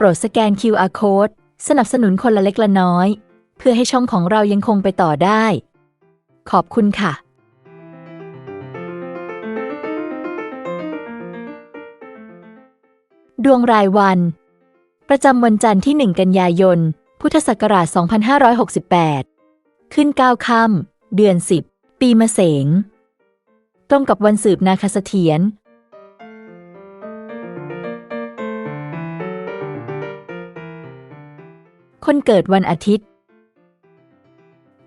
โปรดสแกน QR Code สนับสนุนคนละเล็กละน้อย เพื่อให้ช่องของเรายังคงไปต่อได้ ขอบคุณค่ะดวงรายวัน ประจำวันจันทร์ที่ 1 กันยายน พุทธศักราช 2568 ขึ้น 9 ค่ำเดือน 10 ปีมะเสง ตรงกับวันสืบนาคเสถียร คนเกิดวันอาทิตย์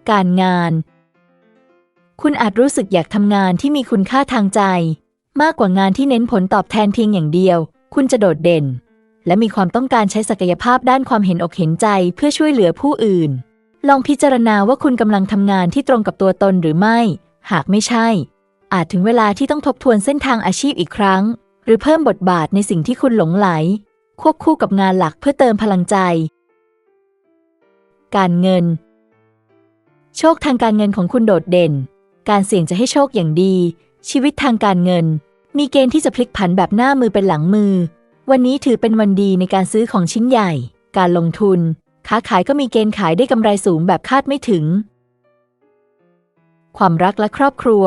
การงาน คุณอาจรู้สึกอยากทำงานที่มีคุณค่าทางใจ มากกว่างานที่เน้นผลตอบแทนเพียงอย่างเดียว คุณจะโดดเด่น และมีความต้องการใช้ศักยภาพด้านความเห็นอกเห็นใจเพื่อช่วยเหลือผู้อื่น ลองพิจารณาว่าคุณกำลังทำงานที่ตรงกับตัวตนหรือไม่ หากไม่ใช่ อาจถึงเวลาที่ต้องทบทวนเส้นทางอาชีพอีกครั้ง หรือเพิ่มบทบาทในสิ่งที่คุณหลงไหล ควบคู่กับงานหลักเพื่อเติมพลังใจ การเงิน โชคทางการเงินของคุณโดดเด่น การเสี่ยงจะให้โชคอย่างดี ชีวิตทางการเงิน มีเกณฑ์ที่จะพลิกผันแบบหน้ามือเป็นหลังมือ วันนี้ถือเป็นวันดีในการซื้อของชิ้นใหญ่ การลงทุน ค้าขายก็มีเกณฑ์ขายได้กำไรสูงแบบคาดไม่ถึง ความรักและครอบครัว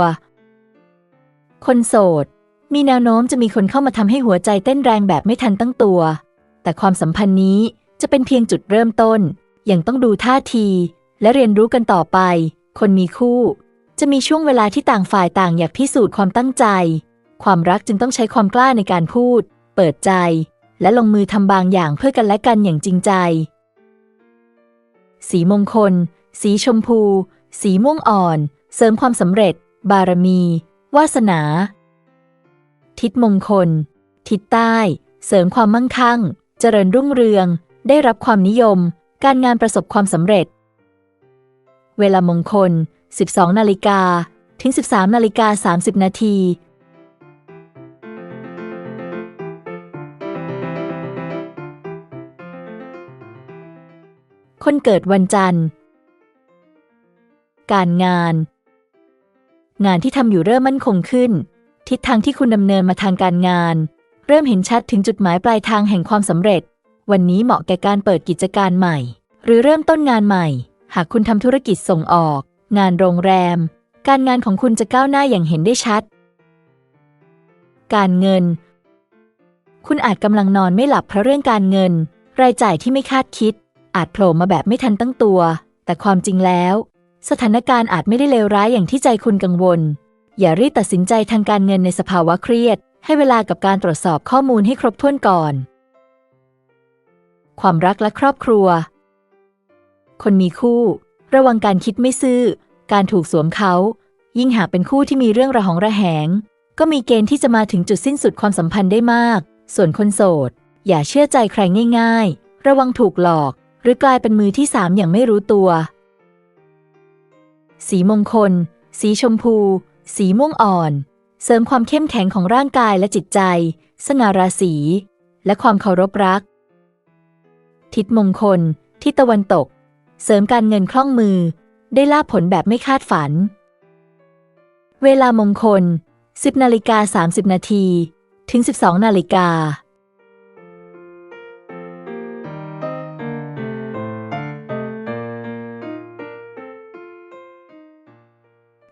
คนโสด มีแนวโน้มจะมีคนเข้ามาทำให้หัวใจเต้นแรงแบบไม่ทันตั้งตัว แต่ความสัมพันธ์นี้จะเป็นเพียงจุดเริ่มต้น ยังต้องดูท่าที และเรียนรู้กันต่อไป คนมีคู่ จะมีช่วงเวลาที่ต่างฝ่ายต่างอยากพิสูจน์ความตั้งใจ ความรักจึงต้องใช้ความกล้าในการพูด เปิดใจ และลงมือทำบางอย่างเพื่อกันและกันอย่างจริงใจ สีมงคล สีชมพู สีม่วงอ่อน เสริมความสำเร็จ บารมี วาสนา ทิศมงคล ทิศใต้ เสริมความมั่งคั่ง เจริญรุ่งเรือง ได้รับความนิยม การงานประสบความสำเร็จ เวลามงคล 12 นาฬิกา ถึง 13 นาฬิกา 30 นาทีคนเกิดวันจันทร์ การงาน งานที่ทำอยู่เริ่มมั่นคงขึ้น ทิศทางที่คุณดำเนินมาทางการงาน เริ่มเห็นชัดถึงจุดหมายปลายทางแห่งความสำเร็จ วันนี้เหมาะแก่การเปิดกิจการใหม่ หรือเริ่มต้นงานใหม่ หากคุณทำธุรกิจส่งออก งานโรงแรม การงานของคุณจะก้าวหน้าอย่างเห็นได้ชัด การเงิน คุณอาจกำลังนอนไม่หลับเพราะเรื่องการเงิน รายจ่ายที่ไม่คาดคิด อาจโผล่มาแบบไม่ทันตั้งตัว แต่ความจริงแล้ว สถานการณ์อาจไม่ได้เลวร้ายอย่างที่ใจคุณกังวล อย่ารีบตัดสินใจทางการเงินในสภาวะเครียด ให้เวลากับการตรวจสอบข้อมูลให้ครบถ้วนก่อน ความรักและครอบครัว คนมีคู่ ระวังการคิดไม่ซื่อ การถูกสวมเขา ยิ่งหากเป็นคู่ที่มีเรื่องระหองระแหง ก็มีเกณฑ์ที่จะมาถึงจุดสิ้นสุดความสัมพันธ์ได้มาก ส่วนคนโสด อย่าเชื่อใจใครง่าย ๆ ระวังถูกหลอก หรือกลายเป็นมือที่สามอย่างไม่รู้ตัว สีมงคล สีชมพู สีม่วงอ่อน เสริมความเข้มแข็งของร่างกายและจิตใจ สง่าราศี และความเคารพรัก ทิศมงคล ทิศตะวันตก เสริมการเงินคล่องมือ ได้ลาบผลแบบไม่คาดฝัน เวลามงคล 10นาฬิกา30 นาทีถึง 12นาฬิกา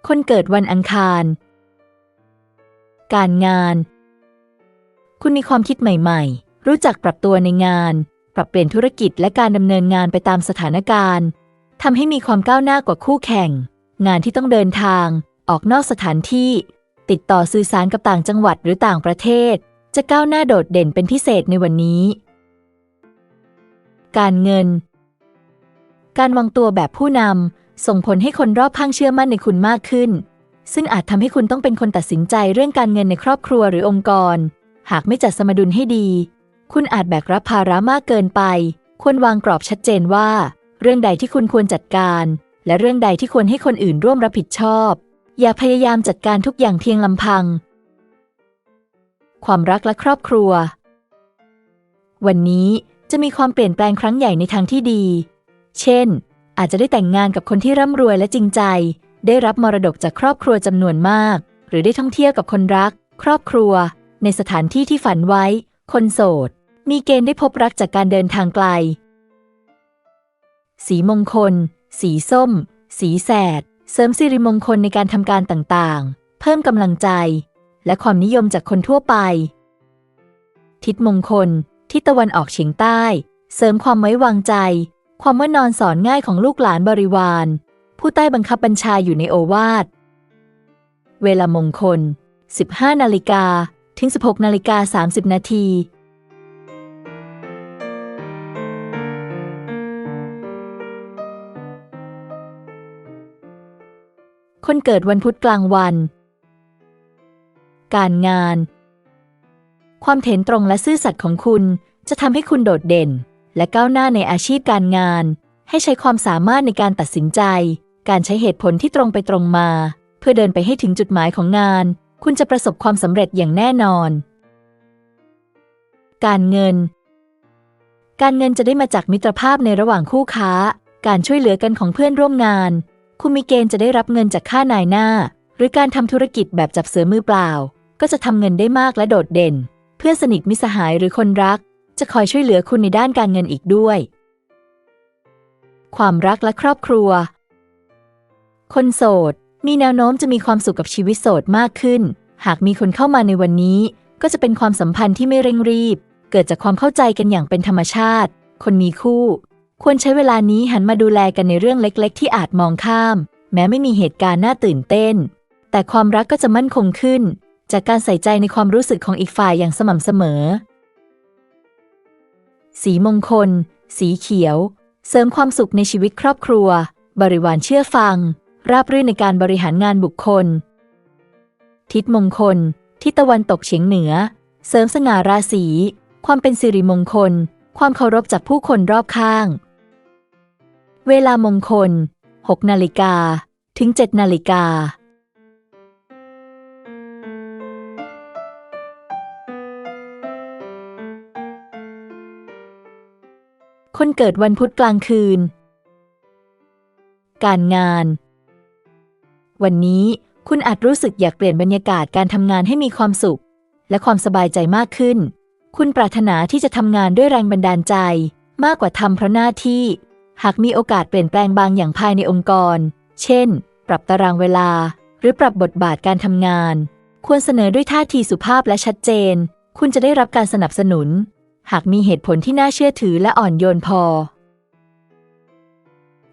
คนเกิดวันอังคาร การงาน คุณมีความคิดใหม่ ๆ รู้จักปรับตัวในงาน ปรับเปลี่ยนธุรกิจและการดำเนินงานไปตามสถานการณ์ทำให้มีความก้าวหน้ากว่าคู่แข่ง งานที่ต้องเดินทาง ออกนอกสถานที่ ติดต่อสื่อสารกับต่างจังหวัดหรือต่างประเทศ จะก้าวหน้าโดดเด่นเป็นพิเศษในวันนี้ การเงิน การวางตัวแบบผู้นำส่งผลให้คนรอบข้างเชื่อมั่นในคุณมากขึ้น ซึ่งอาจทำให้คุณต้องเป็นคนตัดสินใจเรื่องการเงินในครอบครัวหรือองค์กร หากไม่จัดสมดุลให้ดี คุณอาจแบกรับภาระมากเกินไป ควรวางกรอบชัดเจนว่า เรื่องใดที่คุณควรจัดการ และเรื่องใดที่ควรให้คนอื่นร่วมรับผิดชอบ อย่าพยายามจัดการทุกอย่างเพียงลำพัง ความรักและครอบครัว วันนี้จะมีความเปลี่ยนแปลงครั้งใหญ่ในทางที่ดี เช่น อาจจะได้แต่งงานกับคนที่ร่ำรวยและจริงใจ ได้รับมรดกจากครอบครัวจำนวนมาก หรือได้ท่องเที่ยวกับคนรัก ครอบครัว ในสถานที่ที่ฝันไว้ คนโสด มีเกณฑ์ได้พบรักจากการเดินทางไกล สีมงคล สีส้ม สีแสด เสริมสิริมงคลในการทำการต่างๆ เพิ่มกำลังใจ และความนิยมจากคนทั่วไป ทิศมงคล ทิศตะวันออกเฉียงใต้ เสริมความไว้วางใจ ความว่านอนสอนง่ายของลูกหลานบริวาร ผู้ใต้บังคับบัญชาอยู่ในโอวาท เวลามงคล 15 นาฬิกาถึง 16 นาฬิกา 30 นาที คนเกิดวันพุธกลางวัน การงาน ความเถนตรงและซื่อสัตย์ของคุณจะทำให้คุณโดดเด่น และก้าวหน้าในอาชีพการงาน ให้ใช้ความสามารถในการตัดสินใจ การใช้เหตุผลที่ตรงไปตรงมา เพื่อเดินไปให้ถึงจุดหมายของงาน คุณจะประสบความสำเร็จอย่างแน่นอน การเงิน การเงินจะได้มาจากมิตรภาพในระหว่างคู่ค้า การช่วยเหลือกันของเพื่อนร่วมงาน คุณมีเกณฑ์จะได้รับเงินจากค่านายหน้า หรือการทำธุรกิจแบบจับเสือมือเปล่า ก็จะทำเงินได้มากและโดดเด่น เพื่อนสนิทมิสหายหรือคนรัก จะคอยช่วยเหลือคุณในด้านการเงินอีกด้วย ความรักและครอบครัว คนโสด มีแนวโน้มจะมีความสุขกับชีวิตโสดมากขึ้น หากมีคนเข้ามาในวันนี้ ก็จะเป็นความสัมพันธ์ที่ไม่เร่งรีบ เกิดจากความเข้าใจกันอย่างเป็นธรรมชาติ คนมีคู่ ควรใช้เวลานี้หันมาดูแลกันในเรื่องเล็ก ๆ ที่อาจมองข้าม แม้ไม่มีเหตุการณ์น่าตื่นเต้น แต่ความรักก็จะมั่นคงขึ้น จากการใส่ใจในความรู้สึกของอีกฝ่ายอย่างสม่ำเสมอ สีมงคล สีเขียว เสริมความสุขในชีวิตครอบครัว บริวารเชื่อฟัง ราบรื่นในการบริหารงานบุคคล ทิศมงคล ทิศตะวันตกเฉียงเหนือ เสริมสง่าราศีความเป็นสิริมงคล ความเคารพจากผู้คนรอบข้าง เวลามงคล 6 นาฬิกา ถึง 7 นาฬิกา คนเกิดวันพุธกลางคืน การงาน วันนี้คุณอาจรู้สึกอยากเปลี่ยนบรรยากาศการทำงานให้มีความสุข และความสบายใจมากขึ้น คุณปรารถนาที่จะทำงานด้วยแรงบันดาลใจ มากกว่าทำเพราะหน้าที่ หากมีโอกาสเปลี่ยนแปลงบางอย่างภายในองค์กร เช่น ปรับตารางเวลา หรือปรับบทบาทการทำงาน ควรเสนอด้วยท่าทีสุภาพและชัดเจน คุณจะได้รับการสนับสนุน หากมีเหตุผลที่น่าเชื่อถือและอ่อนโยนพอ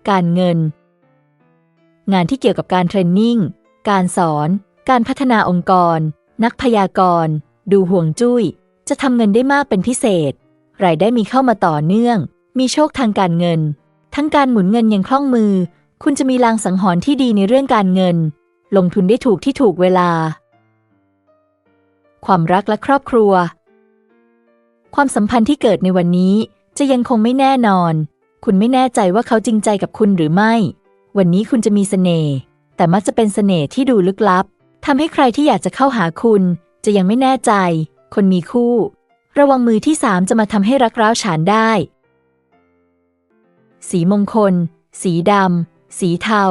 การเงิน งานที่เกี่ยวกับการเทรนนิ่ง การสอน การพัฒนาองค์กร นักพยากรณ์ ดูห่วงจุ้ย จะทำเงินได้มากเป็นพิเศษ รายได้มีเข้ามาต่อเนื่อง มีโชคทางการเงิน ทั้งการหมุนเงินยังคล่องมือ คุณจะมีลางสังหรณ์ที่ดีในเรื่องการเงิน ลงทุนได้ถูกที่ถูกเวลา ความรักและครอบครัว ความสัมพันธ์ที่เกิดในวันนี้จะยังคงไม่แน่นอน คุณไม่แน่ใจว่าเขาจริงใจกับคุณหรือไม่ วันนี้คุณจะมีเสน่ห์แต่มักจะเป็นเสน่ห์ที่ดูลึกลับทำให้ใครที่อยากจะเข้าหาคุณ จะยังไม่แน่ใจ คนมีคู่ ระวังมือที่สามจะมาทำให้รักร้าวฉานได้ สีมงคล สีดำ สีเทา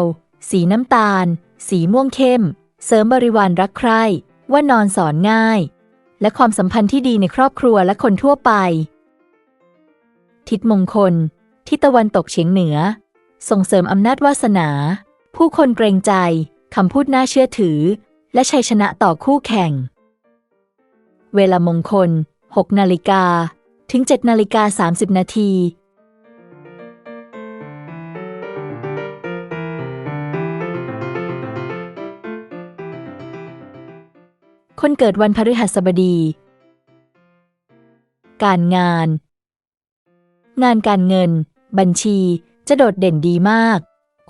สีน้ำตาล สีม่วงเข้ม เสริมบริวารรักใคร่ว่านอนสอนง่าย และความสัมพันธ์ที่ดีในครอบครัวและคนทั่วไป ทิศมงคล ทิศตะวันตกเฉียงเหนือ ส่งเสริมอำนาจวาสนา ผู้คนเกรงใจคำพูดน่าเชื่อถือ และชัยชนะต่อคู่แข่ง เวลามงคล 6 นาฬิกา ถึง 7 นาฬิกา 30 นาที คนเกิดวันพฤหัสบดี การงาน งานการเงิน บัญชี จะโดดเด่นดีมาก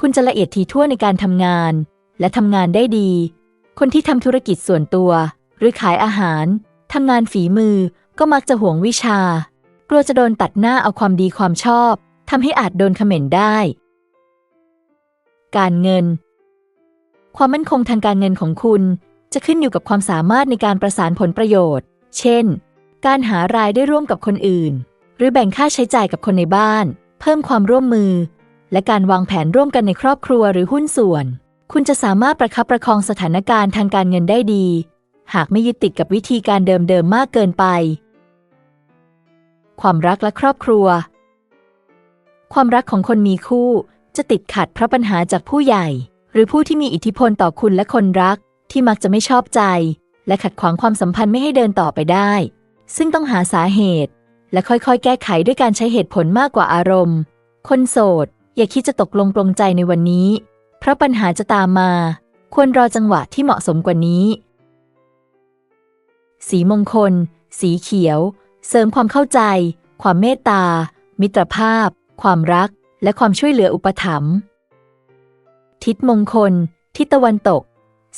คุณจะละเอียดถี่ถ้วนในการทำงาน และทำงานได้ดี คนที่ทำธุรกิจส่วนตัว หรือขายอาหารทำงานฝีมือก็มักจะห่วงวิชา กลัวจะโดนตัดหน้าเอาความดีความชอบทำให้อาจโดนเขม่นได้ การเงิน ความมั่นคงทางการเงินของคุณ จะขึ้นอยู่กับความสามารถในการประสานผลประโยชน์ เช่น การหารายได้ร่วมกับคนอื่น หรือแบ่งค่าใช้จ่ายกับคนในบ้าน เพิ่มความร่วมมือ และการวางแผนร่วมกันในครอบครัวหรือหุ้นส่วน คุณจะสามารถประคับประคองสถานการณ์ทางการเงินได้ดี หากไม่ยึดติดกับวิธีการเดิมๆมากเกินไป ความรักและครอบครัว ความรักของคนมีคู่ จะติดขัดเพราะปัญหาจากผู้ใหญ่ หรือผู้ที่มีอิทธิพลต่อคุณและคนรัก ที่มักจะไม่ชอบใจ และขัดขวางความสัมพันธ์ไม่ให้เดินต่อไปได้ ซึ่งต้องหาสาเหตุ และค่อยๆ แก้ไขด้วยการใช้เหตุผลมากกว่าอารมณ์ คนโสด อย่าคิดจะตกลงปลงใจในวันนี้ เพราะปัญหาจะตามมา ควรรอจังหวะที่เหมาะสมกว่านี้ สีมงคล สีเขียว เสริมความเข้าใจ ความเมตตา มิตรภาพ ความรัก และความช่วยเหลืออุปถัมภ์ทิศมงคล ทิศตะวันตก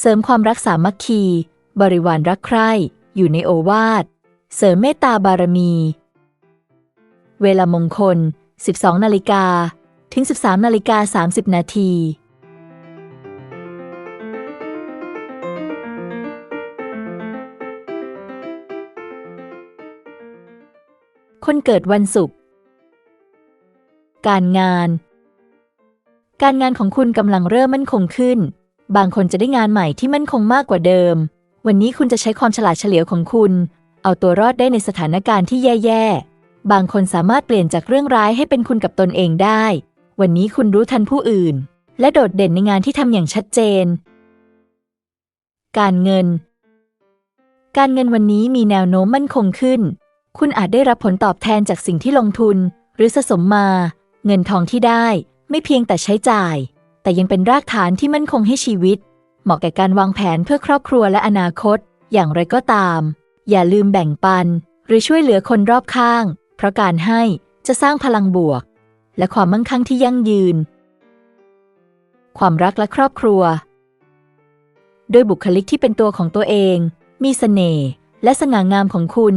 เสริมความรักสามัคคี บริวารรักใคร่อยู่ในโอวาท เสริมเมตตาบารมี เวลามงคล 12 นาฬิกาถึง 13 นาฬิกา 30 นาทีคนเกิดวันศุกร์ การงาน การงานของคุณกำลังเริ่มมั่นคงขึ้น บางคนจะได้งานใหม่ที่มั่นคงมากกว่าเดิม วันนี้คุณจะใช้ความฉลาดเฉลียวของคุณ เอาตัวรอดได้ในสถานการณ์ที่แย่ๆ บางคนสามารถเปลี่ยนจากเรื่องร้ายให้เป็นคุณกับตนเองได้ วันนี้คุณรู้ทันผู้อื่น และโดดเด่นในงานที่ทำอย่างชัดเจน การเงิน การเงินวันนี้มีแนวโน้มมั่นคงขึ้น คุณอาจได้รับผลตอบแทนจากสิ่งที่ลงทุน หรือสะสมมา เงินทองที่ได้ ไม่เพียงแต่ใช้จ่าย แต่ยังเป็นรากฐานที่มั่นคงให้ชีวิต เหมาะแก่การวางแผนเพื่อครอบครัวและอนาคต อย่างไรก็ตาม อย่าลืมแบ่งปัน หรือช่วยเหลือคนรอบข้าง เพราะการให้จะสร้างพลังบวก และความมั่งคั่งที่ยั่งยืน ความรักและครอบครัวด้วยบุคลิกที่เป็นตัวของตัวเอง มีเสน่ห์และสง่างามของคุณ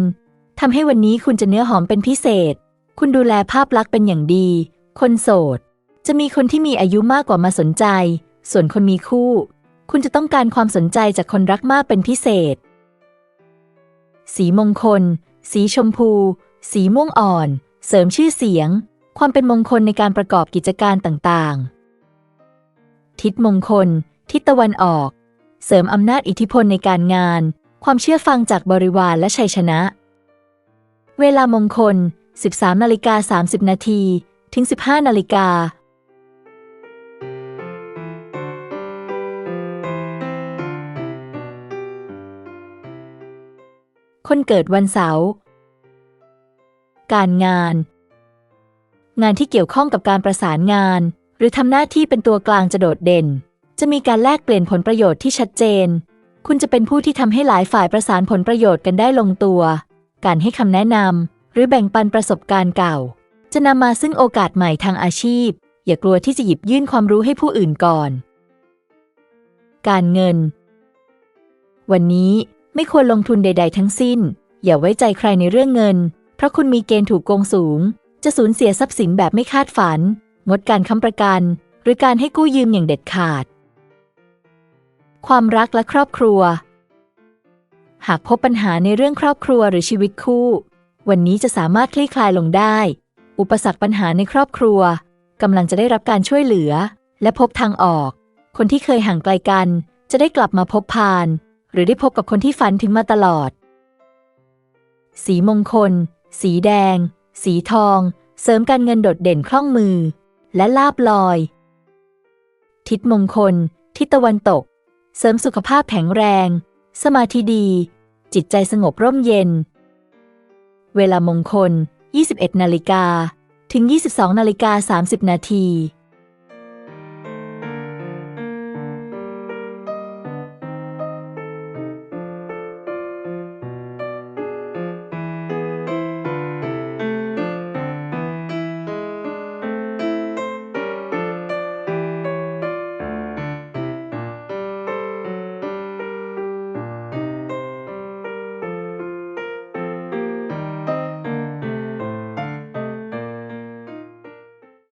ทำให้วันนี้คุณจะเนื้อหอมเป็นพิเศษ คุณดูแลภาพลักษณ์เป็นอย่างดี คนโสด จะมีคนที่มีอายุมากกว่ามาสนใจ ส่วนคนมีคู่ คุณจะต้องการความสนใจจากคนรักมากเป็นพิเศษ สีมงคล สีชมพู สีม่วงอ่อน เสริมชื่อเสียง ความเป็นมงคลในการประกอบกิจการต่างๆ ทิศมงคล ทิศตะวันออก เสริมอำนาจอิทธิพลในการงาน ความเชื่อฟังจากบริวารและชัยชนะ เวลามงคล 13นาฬิกา30นาทีถึง 15นาฬิกา คนเกิดวันเสาร์ การงาน งานที่เกี่ยวข้องกับการประสานงาน หรือทำหน้าที่เป็นตัวกลางจะโดดเด่น จะมีการแลกเปลี่ยนผลประโยชน์ที่ชัดเจน คุณจะเป็นผู้ที่ทำให้หลายฝ่ายประสานผลประโยชน์กันได้ลงตัว การให้คำแนะนำหรือแบ่งปันประสบการณ์เก่า จะนำมาซึ่งโอกาสใหม่ทางอาชีพ อย่ากลัวที่จะหยิบยื่นความรู้ให้ผู้อื่นก่อน การเงิน วันนี้ ไม่ควรลงทุนใด ๆ ทั้งสิ้น อย่าไว้ใจใครในเรื่องเงิน เพราะคุณมีเกณฑ์ถูกโกงสูง จะสูญเสียทรัพย์สินแบบไม่คาดฝัน งดการค้ำประกัน หรือการให้กู้ยืมอย่างเด็ดขาด ความรักและครอบครัว หากพบปัญหาในเรื่องครอบครัวหรือชีวิตคู่ วันนี้จะสามารถคลี่คลายลงได้ อุปสรรคปัญหาในครอบครัวกำลังจะได้รับการช่วยเหลือ และพบทางออก คนที่เคยห่างไกลกัน จะได้กลับมาพบพาน หรือได้พบกับคนที่ฝันถึงมาตลอด สีมงคล สีแดง สีทอง เสริมการเงินโดดเด่นคล่องมือ และลาบลอย ทิศมงคล ทิศตะวันตก เสริมสุขภาพแข็งแรง สมาธิดี จิตใจสงบร่มเย็น เวลามงคล 21 นาฬิกา ถึง 22 นาฬิกา 30 นาที